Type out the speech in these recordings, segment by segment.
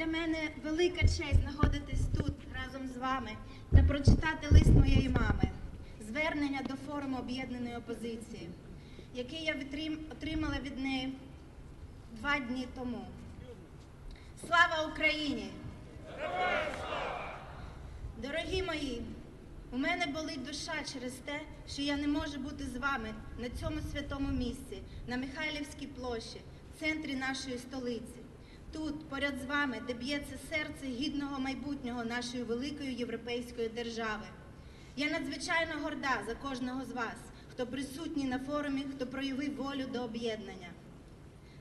для мене велика честь знаходитись тут разом з вами та прочитати лист моєї мами, звернення до форуму об'єднаної опозиції, який я отримала від неї два дні тому. Слава Україні! Дорогі мої, у мене болить душа через те, що я не можу бути з вами на цьому святому місці, на Михайлівській площі, центрі нашої столиці. Тут, поряд з вами, де б'ється серце гідного майбутнього нашої великої європейської держави. Я надзвичайно горда за кожного з вас, хто присутній на форумі, хто проявив волю до об'єднання.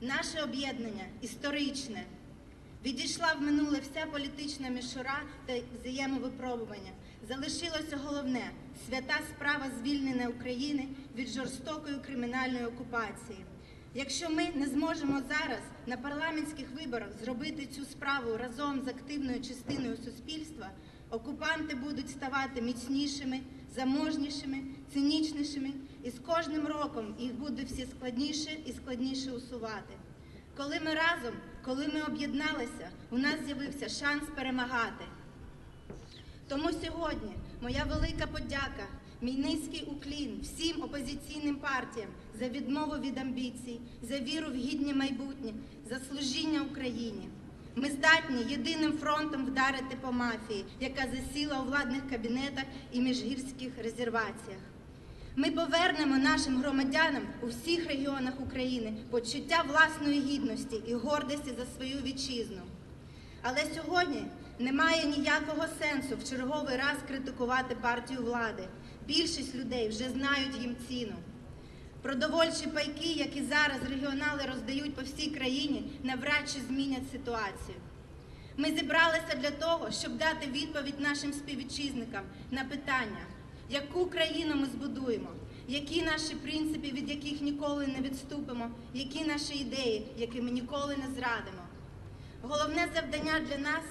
Наше об'єднання історичне. Відійшла в минуле вся політична мішура та взаємовипробування. Залишилося головне свята справа звільнення України від жорстокої кримінальної окупації. Якщо ми не зможемо зараз на парламентських виборах зробити цю справу разом з активною частиною суспільства, окупанти будуть ставати міцнішими, заможнішими, цинічнішими, і з кожним роком їх буде все складніше і складніше усувати. Коли ми разом, коли ми об'єдналися, у нас з'явився шанс перемагати. Тому сьогодні моя велика подяка, мій низький уклін всім опозиційним партіям за відмову від амбіцій, за віру в гідне майбутнє, за служіння Україні. Ми здатні єдиним фронтом вдарити по мафії, яка засіла у владних кабінетах і міжгірських резерваціях. Ми повернемо нашим громадянам у всіх регіонах України почуття власної гідності і гордості за свою вітчизну. Але сьогодні немає ніякого сенсу в черговий раз критикувати партію влади. Більшість людей вже знають їм ціну. Продовольчі пайки, які зараз регіонали роздають по всій країні, навряд чи змінять ситуацію. Ми зібралися для того, щоб дати відповідь нашим співвітчизникам на питання, яку країну ми збудуємо, які наші принципи, від яких ніколи не відступимо, які наші ідеї, які ми ніколи не зрадимо. Головне завдання для нас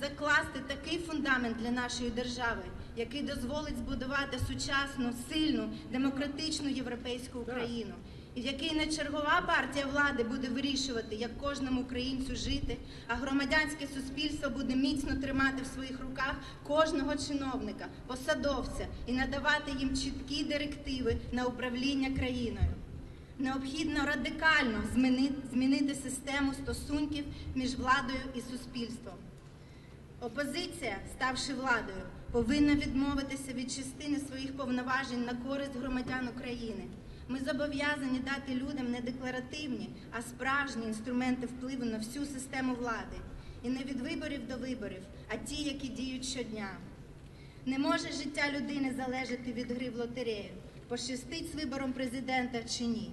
закласти такий фундамент для нашої держави, який дозволить збудувати сучасну, сильну, демократичну європейську Україну, і в якій не чергова партія влади буде вирішувати, як кожному українцю жити, а громадянське суспільство буде міцно тримати в своїх руках кожного чиновника, посадовця і надавати їм чіткі директиви на управління країною. Необхідно радикально змінити, змінити систему стосунків між владою і суспільством. Опозиція, ставши владою, повинна відмовитися від частини своїх повноважень на користь громадян України. Ми зобов'язані дати людям не декларативні, а справжні інструменти впливу на всю систему влади. І не від виборів до виборів, а ті, які діють щодня. Не може життя людини залежати від гри в лотерею, пощастить з вибором президента чи ні.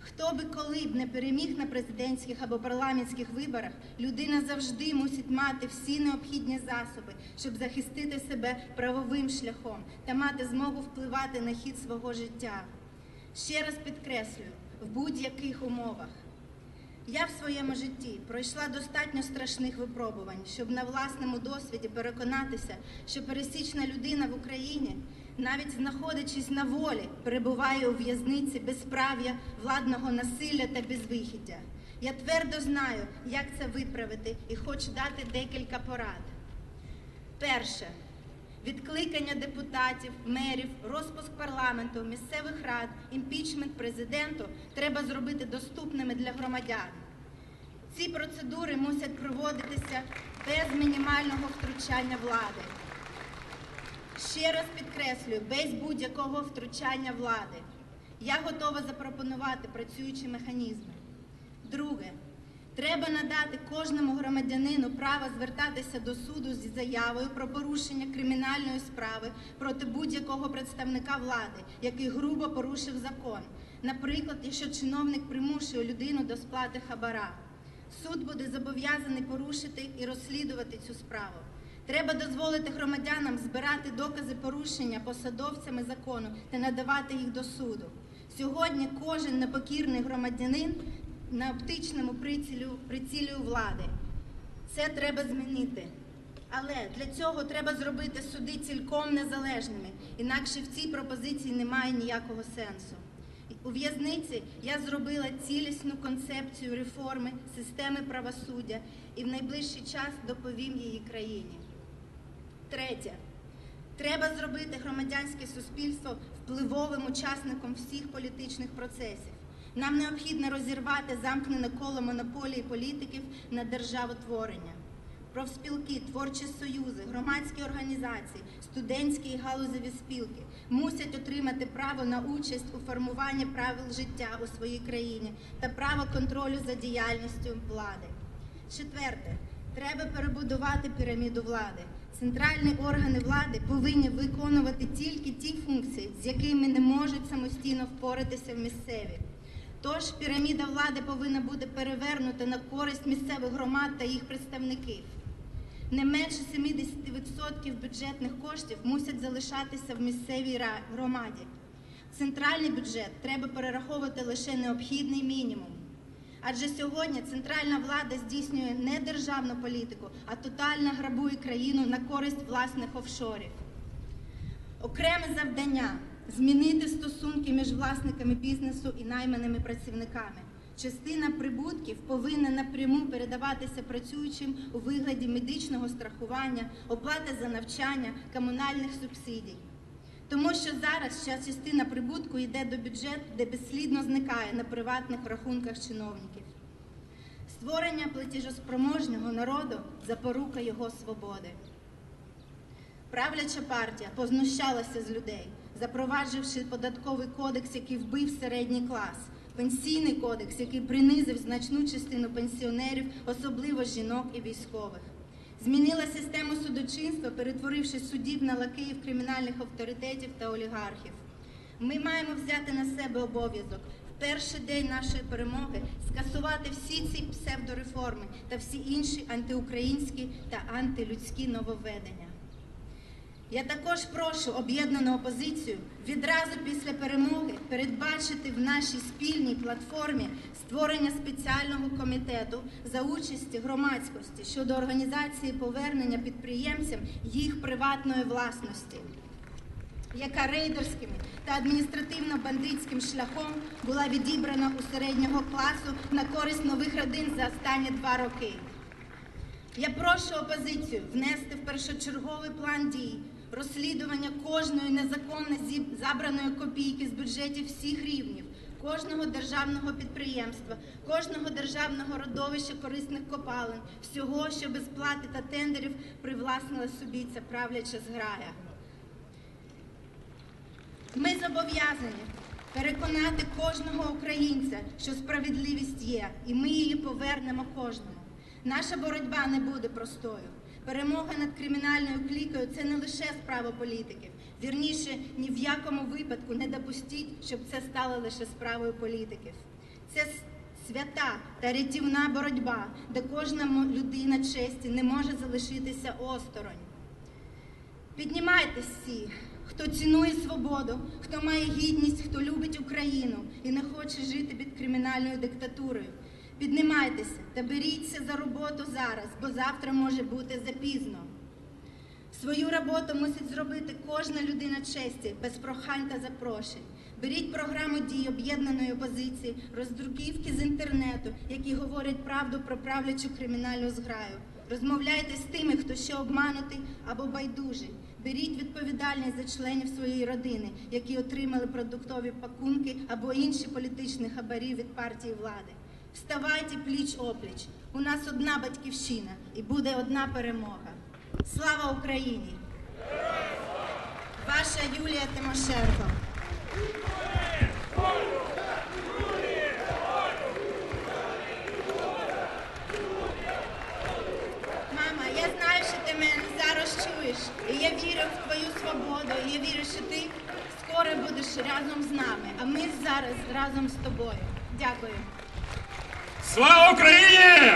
Хто би коли б не переміг на президентських або парламентських виборах, людина завжди мусить мати всі необхідні засоби, щоб захистити себе правовим шляхом та мати змогу впливати на хід свого життя. Ще раз підкреслюю, в будь-яких умовах. Я в своєму житті пройшла достатньо страшних випробувань, щоб на власному досвіді переконатися, що пересічна людина в Україні, навіть знаходячись на волі, перебуває у в'язниці безправ'я, владного насилля та безвихіддя. Я твердо знаю, як це виправити, і хочу дати декілька порад. Перше. Відкликання депутатів, мерів, розпуск парламенту, місцевих рад, імпічмент президенту треба зробити доступними для громадян. Ці процедури мусять проводитися без мінімального втручання влади. Ще раз підкреслюю, без будь-якого втручання влади. Я готова запропонувати працюючі механізми. Друге, треба надати кожному громадянину право звертатися до суду зі заявою про порушення кримінальної справи проти будь-якого представника влади, який грубо порушив закон. Наприклад, якщо чиновник примушує людину до сплати хабара. Суд буде зобов'язаний порушити і розслідувати цю справу. Треба дозволити громадянам збирати докази порушення посадовцями закону та надавати їх до суду. Сьогодні кожен непокірний громадянин на оптичному прицілю, прицілі влади. Це треба змінити. Але для цього треба зробити суди цілком незалежними, інакше в цій пропозиції немає ніякого сенсу. У в'язниці я зробила цілісну концепцію реформи системи правосуддя і в найближчий час доповім її країні. Третє. Треба зробити громадянське суспільство впливовим учасником всіх політичних процесів. Нам необхідно розірвати замкнене коло монополії політиків на державотворення. Профспілки, творчі союзи, громадські організації, студентські і галузеві спілки мусять отримати право на участь у формуванні правил життя у своїй країні та право контролю за діяльністю влади. Четверте, треба перебудувати піраміду влади. Центральні органи влади повинні виконувати тільки ті функції, з якими не можуть самостійно впоратися в місцеві. Тож піраміда влади повинна бути перевернута на користь місцевих громад та їх представників. Не менше 70% бюджетних коштів мусять залишатися в місцевій громаді. Центральний бюджет треба перераховувати лише необхідний мінімум. Адже сьогодні центральна влада здійснює не державну політику, а тотально грабує країну на користь власних офшорів. Окреме завдання змінити стосунки між власниками бізнесу і найманими працівниками. Частина прибутків повинна напряму передаватися працюючим у вигляді медичного страхування, оплати за навчання, комунальних субсидій. Тому що зараз ця частина прибутку йде до бюджету, де безслідно зникає на приватних рахунках чиновників. Створення платіжоспроможного народу запорука його свободи. Правляча партія познущалася з людей, запровадживши податковий кодекс, який вбив середній клас, пенсійний кодекс, який принизив значну частину пенсіонерів, особливо жінок і військових. Змінила систему судочинства, перетворивши суддів на лакеїв кримінальних авторитетів та олігархів. Ми маємо взяти на себе обов'язок в перший день нашої перемоги скасувати всі ці псевдореформи та всі інші антиукраїнські та антилюдські нововведення. Я також прошу об'єднану опозицію відразу після перемоги передбачити в нашій спільній платформі створення спеціального комітету за участі громадськості щодо організації повернення підприємцям їх приватної власності, яка рейдерським та адміністративно-бандитським шляхом була відібрана у середнього класу на користь нових родин за останні два роки. Я прошу опозицію внести в першочерговий план дій розслідування кожної незаконно забраної копійки з бюджетів всіх рівнів, кожного державного підприємства, кожного державного родовища корисних копалин, всього, що без плати та тендерів привласнила собі ця правляча зграя. Ми зобов'язані переконати кожного українця, що справедливість є, і ми її повернемо кожному. Наша боротьба не буде простою. Перемога над кримінальною клікою це не лише справа політиків. Вірніше, ні в якому випадку не допустіть, щоб це стало лише справою політиків. Це свята та рятівна боротьба, де кожна людина честі не може залишитися осторонь. Піднімайтесь всі, хто цінує свободу, хто має гідність, хто любить Україну і не хоче жити під кримінальною диктатурою. Піднімайтеся та беріться за роботу зараз, бо завтра може бути запізно. Свою роботу мусить зробити кожна людина честі, без прохань та запрошень. Беріть програму дій об'єднаної опозиції, роздруківки з інтернету, які говорять правду про правлячу кримінальну зграю. Розмовляйте з тими, хто ще обманутий або байдужий. Беріть відповідальність за членів своєї родини, які отримали продуктові пакунки або інші політичні хабарі від партії влади. Вставайте пліч опліч. У нас одна батьківщина і буде одна перемога. Слава Україні! Ваша Юлія Тимошенко. Мама, я знаю, що ти мене зараз чуєш. І я вірю в твою свободу. І я вірю, що ти скоро будеш разом з нами. А ми зараз разом з тобою. Дякую. Слава Україні!